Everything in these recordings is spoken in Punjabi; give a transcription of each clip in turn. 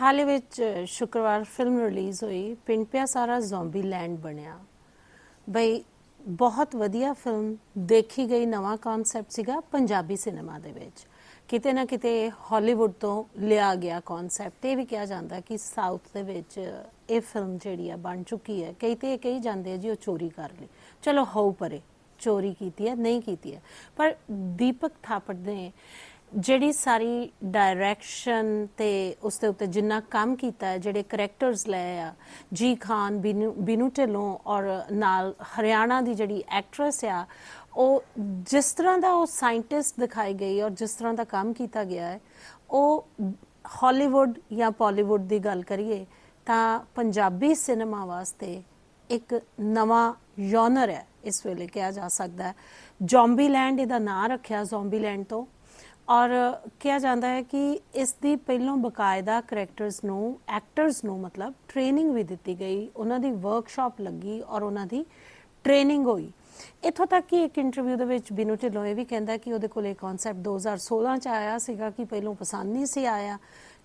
ਹਾਲੇ ਵਿੱਚ ਸ਼ੁੱਕਰਵਾਰ ਫਿਲਮ ਰਿਲੀਜ਼ ਹੋਈ, ਪਿੰਡ ਪਿਆ ਸਾਰਾ ਜ਼ੋਂਬੀ ਲੈਂਡ ਬਣਿਆ। ਬਈ, ਬਹੁਤ ਵਧੀਆ ਫਿਲਮ ਦੇਖੀ ਗਈ, ਨਵਾਂ ਕਨਸੈਪਟ ਸੀਗਾ ਪੰਜਾਬੀ ਸਿਨੇਮਾ ਦੇ ਵਿੱਚ। ਕਿਤੇ ਨਾ ਕਿਤੇ ਹਾਲੀਵੁੱਡ ਤੋਂ ਲਿਆ ਗਿਆ ਕਨਸੈਪਟ ਇਹ ਵੀ ਕਿਹਾ ਜਾਂਦਾ ਕਿ ਸਾਊਥ ਦੇ ਵਿੱਚ ਇਹ ਫਿਲਮ ਜਿਹੜੀ ਆ ਬਣ ਚੁੱਕੀ ਹੈ। ਕਈ ਤੇ ਇਹ ਕਹੀ ਜਾਂਦੇ ਆ ਜੀ ਉਹ ਚੋਰੀ ਕਰ ਲਈ। ਚਲੋ ਹੋਊ ਪਰੇ, ਚੋਰੀ ਕੀਤੀ ਹੈ, ਨਹੀਂ ਕੀਤੀ ਹੈ। ਪਰ ਦੀਪਕ ਥਾਪੜ ਨੇ ਜਿਹੜੀ ਸਾਰੀ ਡਾਇਰੈਕਸ਼ਨ ਤੇ ਉਸ ਦੇ ਉੱਤੇ ਜਿੰਨਾ ਕੰਮ ਕੀਤਾ ਹੈ, ਜਿਹੜੇ ਕੈਰੈਕਟਰਸ ਲਏ ਆ, ਜੀ ਖਾਨ, ਬਿਨੂ ਬਿਨੂ ਢਿੱਲੋਂ ਔਰ ਨਾਲ ਹਰਿਆਣਾ ਦੀ ਜਿਹੜੀ ਐਕਟਰੈਸ ਆ, ਉਹ ਜਿਸ ਤਰ੍ਹਾਂ ਦਾ ਉਹ ਸਾਇੰਟਿਸਟ ਦਿਖਾਈ ਗਈ ਔਰ ਜਿਸ ਤਰ੍ਹਾਂ ਦਾ ਕੰਮ ਕੀਤਾ ਗਿਆ ਹੈ, ਉਹ ਹਾਲੀਵੁੱਡ ਜਾਂ ਪਾਲੀਵੁੱਡ ਦੀ ਗੱਲ ਕਰੀਏ, ਤਾਂ ਪੰਜਾਬੀ ਸਿਨੇਮਾ ਵਾਸਤੇ ਇੱਕ ਨਵਾਂ ਯੋਨਰ ਹੈ, ਇਸ ਵੇਲੇ ਕਿਹਾ ਜਾ ਸਕਦਾ ਹੈ। ਜ਼ੋਂਬੀ ਲੈਂਡ ਇਹਦਾ ਨਾਂ ਰੱਖਿਆ ਜ਼ੋਂਬੀ ਲੈਂਡ ਤੋਂ। ਔਰ ਕਿਹਾ ਜਾਂਦਾ ਹੈ ਕਿ ਇਸ ਦੀ ਪਹਿਲੋਂ ਬਕਾਇਦਾ ਕੈਰੈਕਟਰਸ ਨੂੰ ਐਕਟਰਸ ਨੂੰ ਮਤਲਬ ਟ੍ਰੇਨਿੰਗ ਵੀ ਦਿੱਤੀ ਗਈ, ਉਹਨਾਂ ਦੀ ਵਰਕਸ਼ਾਪ ਲੱਗੀ ਔਰ ਉਹਨਾਂ ਦੀ ਟ੍ਰੇਨਿੰਗ ਹੋਈ। ਇਥੋਂ ਤੱਕ ਕਿ ਇੱਕ ਇੰਟਰਵਿਊ ਦੇ ਵਿੱਚ ਬਿਨੂ ਢਿੱਲੋਂ ਇਹ ਵੀ ਕਹਿੰਦਾ ਕਿ ਉਹਦੇ ਕੋਲ ਇਹ ਕਨਸੈਪਟ 2016 ਚ ਆਇਆ ਸੀਗਾ ਕਿ ਪਹਿਲੋਂ ਪਸੰਦ ਨਹੀਂ ਸੀ ਆਇਆ।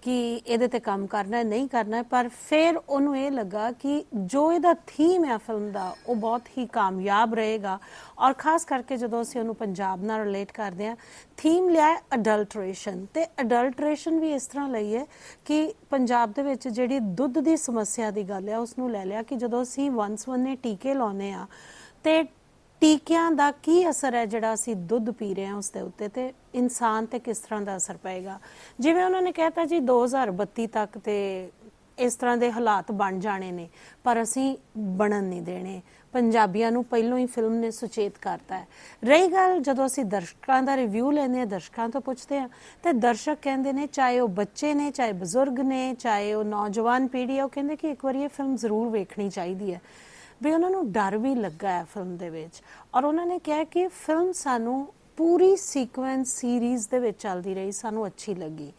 ਕਿ ਇਹਦੇ ਤੇ ਕੰਮ ਕਰਨਾ ਹੈ, ਨਹੀਂ ਕਰਨਾ ਹੈ, ਪਰ ਫਿਰ ਉਹਨੂੰ ਇਹ ਲੱਗਾ ਕਿ ਜੋ ਇਹਦਾ ਥੀਮ ਹੈ ਫਿਲਮ ਦਾ, ਉਹ ਬਹੁਤ ਹੀ ਕਾਮਯਾਬ ਰਹੇਗਾ। ਔਰ ਖਾਸ ਕਰਕੇ ਜਦੋਂ ਅਸੀਂ ਉਹਨੂੰ ਪੰਜਾਬ ਨਾਲ ਰਿਲੇਟ ਕਰਦੇ ਹਾਂ ਥੀਮ ਲਿਆ ਹੈ ਅਡਲਟ੍ਰੇਸ਼ਨ ਤੇ ਅਡਲਟ੍ਰੇਸ਼ਨ ਵੀ ਇਸ ਤਰ੍ਹਾਂ ਲਈ ਹੈ ਕਿ ਪੰਜਾਬ ਦੇ ਵਿੱਚ ਜਿਹੜੀ ਦੁੱਧ ਦੀ ਸਮੱਸਿਆ ਦੀ ਗੱਲ ਹੈ ਉਸ ਨੂੰ ਲੈ ਲਿਆ ਕਿ ਜਦੋਂ ਅਸੀਂ ਵਨਸ ਵਨੇ ਟੀਕੇ ਲਾਉਨੇ ਆ ਤੇ ਟੀਕਿਆਂ ਦਾ ਕੀ ਅਸਰ ਹੈ ਜਿਹੜਾ ਅਸੀਂ ਦੁੱਧ ਪੀ ਰਹੇ ਹਾਂ ਉਸ ਦੇ ਉੱਤੇ ਤੇ ਇਨਸਾਨ ਤੇ ਕਿਸ ਤਰ੍ਹਾਂ ਦਾ ਅਸਰ ਪਏਗਾ? ਜਿਵੇਂ ਉਹਨਾਂ ਨੇ ਕਹਿਤਾ ਜੀ 2032 ਤੱਕ ਤੇ ਇਸ ਤਰ੍ਹਾਂ ਦੇ ਹਾਲਾਤ ਬਣ ਜਾਣੇ ਨੇ, ਪਰ ਅਸੀਂ ਬਣਨ ਨਹੀਂ ਦੇਣੇ। ਪੰਜਾਬੀਆਂ ਨੂੰ ਪਹਿਲੋਂ ਹੀ ਫਿਲਮ ਨੇ ਸੁਚੇਤ ਕਰਤਾ ਹੈ। ਰਹੀ ਗੱਲ ਜਦੋਂ ਅਸੀਂ ਦਰਸ਼ਕਾਂ ਦਾ ਰਿਵਿਊ ਲੈਂਦੇ ਹਾਂ, ਦਰਸ਼ਕਾਂ ਤੋਂ ਪੁੱਛਦੇ ਹਾਂ, ਤੇ ਦਰਸ਼ਕ ਕਹਿੰਦੇ ਨੇ, ਚਾਹੇ ਉਹ ਬੱਚੇ ਨੇ, ਚਾਹੇ ਬਜ਼ੁਰਗ ਨੇ, ਚਾਹੇ ਉਹ ਨੌਜਵਾਨ ਪੀੜ੍ਹੀ ਹੈ, ਉਹ ਕਹਿੰਦੇ ਕਿ ਇੱਕ ਵਾਰੀ ਇਹ ਫਿਲਮ ਜ਼ਰੂਰ ਵੇਖਣੀ ਚਾਹੀਦੀ ਹੈ। ਵੀ ਉਹਨਾਂ ਨੂੰ ਡਰ ਵੀ ਲੱਗਾ ਹੈ ਫਿਲਮ ਦੇ ਵਿੱਚ। ਔਰ ਉਹਨਾਂ ਨੇ ਕਿਹਾ ਕਿ ਫਿਲਮ ਸਾਨੂੰ ਪੂਰੀ ਸੀਕੁਐਂਸ ਸੀਰੀਜ਼ ਦੇ ਵਿੱਚ ਚੱਲਦੀ ਰਹੀ, ਸਾਨੂੰ ਅੱਛੀ ਲੱਗੀ।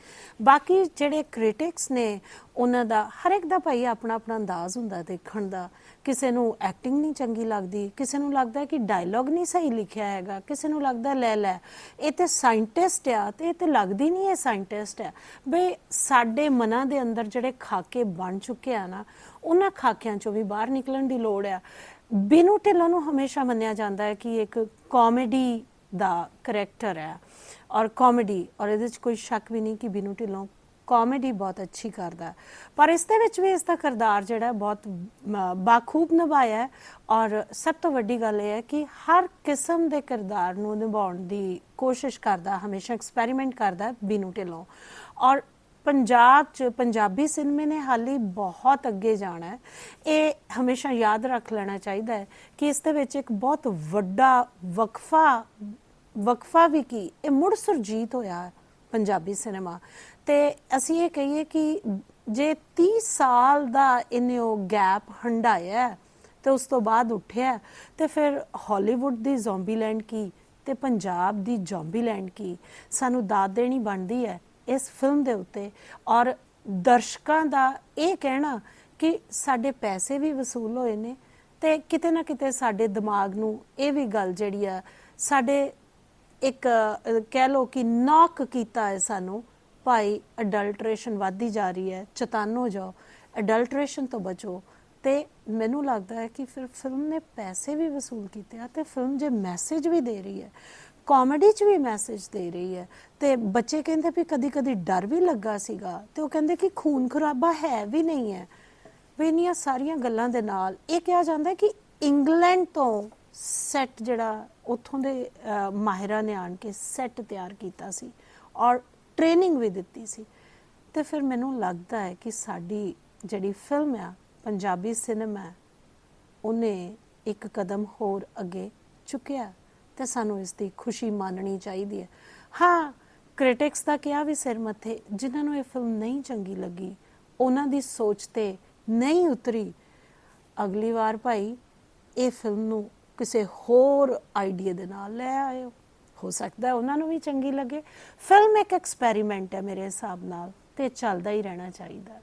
ਬਾਕੀ ਜਿਹੜੇ ਕ੍ਰਿਟਿਕਸ ਨੇ, ਉਹਨਾਂ ਦਾ ਹਰ ਇੱਕ ਦਾ ਭਾਈ ਆਪਣਾ ਆਪਣਾ ਅੰਦਾਜ਼ ਹੁੰਦਾ ਦੇਖਣ ਦਾ। ਕਿਸੇ ਨੂੰ ਐਕਟਿੰਗ ਨਹੀਂ ਚੰਗੀ ਲੱਗਦੀ, ਕਿਸੇ ਨੂੰ ਲੱਗਦਾ ਕਿ ਡਾਇਲੌਗ ਨਹੀਂ ਸਹੀ ਲਿਖਿਆ ਹੈਗਾ, ਕਿਸੇ ਨੂੰ ਲੱਗਦਾ ਲੈ ਲੈ, ਇਹ ਤੇ ਸਾਇੰਟਿਸਟ ਆ ਤੇ ਇਹ ਤੇ ਲੱਗਦੀ ਨਹੀਂ ਇਹ ਸਾਇੰਟਿਸਟ ਆ। ਬਈ ਸਾਡੇ ਮਨਾਂ ਦੇ ਅੰਦਰ ਜਿਹੜੇ ਖਾਕੇ ਬਣ ਚੁੱਕੇ ਆ ਨਾ, ਉਹਨਾਂ ਖਾਕਿਆਂ ਚੋਂ ਵੀ ਬਾਹਰ ਨਿਕਲਣ ਦੀ ਲੋੜ ਆ। ਬਿਨੂ ਢਿੱਲੋਂ ਨੂੰ ਹਮੇਸ਼ਾ ਮੰਨਿਆ ਜਾਂਦਾ ਹੈ ਕਿ ਇੱਕ ਕਾਮੇਡੀ ਦਾ ਕਰੈਕਟਰ ਹੈ ਔਰ ਕਾਮੇਡੀ ਔਰ ਇਹਦੇ ਵਿੱਚ ਕੋਈ ਸ਼ੱਕ ਵੀ ਨਹੀਂ ਕਿ ਬਿਨੂ ਢਿੱਲੋਂ ਕਾਮੇਡੀ ਬਹੁਤ ਅੱਛੀ ਕਰਦਾ ਪਰ ਇਸ ਦੇ ਵਿੱਚ ਵੀ ਇਸ ਦਾ ਕਿਰਦਾਰ ਜਿਹੜਾ ਬਹੁਤ ਬਾਖੂਬ ਨਿਭਾਇਆ ਹੈ ਔਰ ਸਭ ਤੋਂ ਵੱਡੀ ਗੱਲ ਇਹ ਹੈ ਕਿ ਹਰ ਕਿਸਮ ਦੇ ਕਿਰਦਾਰ ਨੂੰ ਨਿਭਾਉਣ ਦੀ ਕੋਸ਼ਿਸ਼ ਕਰਦਾ ਹਮੇਸ਼ਾ ਐਕਸਪੈਰੀਮੈਂਟ ਕਰਦਾ ਬਿਨੂ ਢਿੱਲੋਂ ਔਰ ਪੰਜਾਬ ਚ ਪੰਜਾਬੀ ਸਿਨੇਮੇ ਨੇ ਹਾਲੀ ਬਹੁਤ ਅੱਗੇ ਜਾਣਾ ਹੈ। ਇਹ ਹਮੇਸ਼ਾ ਯਾਦ ਰੱਖ ਲੈਣਾ ਚਾਹੀਦਾ ਹੈ ਕਿ ਇਸ ਦੇ ਵਿੱਚ ਇੱਕ ਬਹੁਤ ਵੱਡਾ ਵਕਫਾ ਵਕਫਾ ਵੀ ਕੀ? ਇਹ ਮੁੜ ਸੁਰਜੀਤ ਹੋਇਆ ਪੰਜਾਬੀ ਸਿਨੇਮਾ। ਤੇ ਅਸੀਂ ਇਹ ਕਹੀਏ ਕਿ ਜੇ 30 ਸਾਲ ਦਾ ਇਹਨੇ ਉਹ ਗੈਪ ਹੰਡਾਇਆ ਹੈ, ਤੇ ਉਸ ਤੋਂ ਬਾਅਦ ਉੱਠਿਆ ਹੈ, ਤੇ ਫਿਰ ਹਾਲੀਵੁੱਡ ਦੀ ਜ਼ੋਂਬੀਲੈਂਡ ਕੀ ਤੇ ਪੰਜਾਬ ਦੀ ਜ਼ੋਂਬੀਲੈਂਡ ਕੀ ਸਾਨੂੰ ਦਾਦ ਦੇਣੀ ਬਣਦੀ ਹੈ। ਇਸ ਫਿਲਮ ਦੇ ਉੱਤੇ। ਔਰ ਦਰਸ਼ਕਾਂ ਦਾ ਇਹ ਕਹਿਣਾ ਕਿ ਸਾਡੇ ਪੈਸੇ ਵੀ ਵਸੂਲ ਹੋਏ ਨੇ ਤੇ ਕਿਤੇ ਨਾ ਕਿਤੇ ਸਾਡੇ ਦਿਮਾਗ ਨੂੰ ਇਹ ਵੀ ਗੱਲ ਜਿਹੜੀ ਆ, ਸਾਡੇ ਇੱਕ, ਕਹਿ ਲੋ ਕਿ ਨੌਕ ਕੀਤਾ ਹੈ ਸਾਨੂੰ, ਭਾਈ ਅਡਲਟਰੇਸ਼ਨ ਵੱਧਦੀ ਜਾ ਰਹੀ ਹੈ, ਚਤਨ ਹੋ ਜਾਓ। ਅਡਲਟਰੇਸ਼ਨ ਤੋਂ ਬਚੋ। ਤੇ ਮੈਨੂੰ ਲੱਗਦਾ ਹੈ ਕਿ ਫਿਰ ਫਿਲਮ ਨੇ ਪੈਸੇ ਵੀ ਵਸੂਲ ਕੀਤੇ ਆ ਤੇ ਫਿਲਮ ਜੇ ਮੈਸੇਜ ਵੀ ਦੇ ਰਹੀ ਹੈ ਕਾਮੇਡੀ 'ਚ ਵੀ ਮੈਸੇਜ ਦੇ ਰਹੀ ਹੈ, ਤੇ ਬੱਚੇ ਕਹਿੰਦੇ ਵੀ ਕਦੀ ਕਦੀ ਡਰ ਵੀ ਲੱਗਾ ਸੀਗਾ ਤੇ ਉਹ ਕਹਿੰਦੇ ਕਿ ਖੂਨ ਖਰਾਬਾ ਹੈ ਵੀ ਨਹੀਂ ਹੈ। ਵੀ ਇੰਨੀਆਂ ਸਾਰੀਆਂ ਗੱਲਾਂ ਦੇ ਨਾਲ ਇਹ ਕਿਹਾ ਜਾਂਦਾ ਕਿ ਇੰਗਲੈਂਡ ਤੋਂ ਸੈੱਟ ਜਿਹੜਾ ਉੱਥੋਂ ਦੇ ਮਾਹਿਰਾਂ ਨੇ ਆਣ ਕੇ ਸੈੱਟ ਤਿਆਰ ਕੀਤਾ ਸੀ ਔਰ ਟ੍ਰੇਨਿੰਗ ਵੀ ਦਿੱਤੀ ਸੀ। ਤੇ ਫਿਰ ਮੈਨੂੰ ਲੱਗਦਾ ਹੈ ਕਿ ਸਾਡੀ ਜਿਹੜੀ ਫਿਲਮ ਆ ਪੰਜਾਬੀ ਸਿਨੇਮਾ ਉਹਨੇ ਇੱਕ ਕਦਮ ਹੋਰ ਅੱਗੇ ਚੁੱਕਿਆ ਤੇ ਸਾਨੂੰ ਇਸ ਦੀ ਖੁਸ਼ੀ ਮਾਨਣੀ ਚਾਹੀਦੀ ਹੈ। ਹਾਂ, ਕ੍ਰਿਟਿਕਸ ਦਾ ਕਿਹਾ ਵੀ ਸਿਰ ਮੱਥੇ, ਜਿਨ੍ਹਾਂ ਨੂੰ ਇਹ ਫਿਲਮ ਨਹੀਂ ਚੰਗੀ ਲੱਗੀ, ਉਹਨਾਂ ਦੀ ਸੋਚ ਤੇ ਨਹੀਂ ਉਤਰੀ। ਅਗਲੀ ਵਾਰ ਭਾਈ ਇਹ ਫਿਲਮ ਨੂੰ ਕਿਸੇ ਹੋਰ ਆਈਡੀਆ ਦੇ ਨਾਲ ਲੈ ਆਇਓ। ਹੋ ਸਕਦਾ ਉਹਨਾਂ ਨੂੰ ਵੀ ਚੰਗੀ ਲੱਗੇ। ਫਿਲਮ ਇੱਕ ਐਕਸਪੈਰੀਮੈਂਟ ਹੈ ਮੇਰੇ ਹਿਸਾਬ ਨਾਲ ਤੇ ਚੱਲਦਾ ਹੀ ਰਹਿਣਾ ਚਾਹੀਦਾ।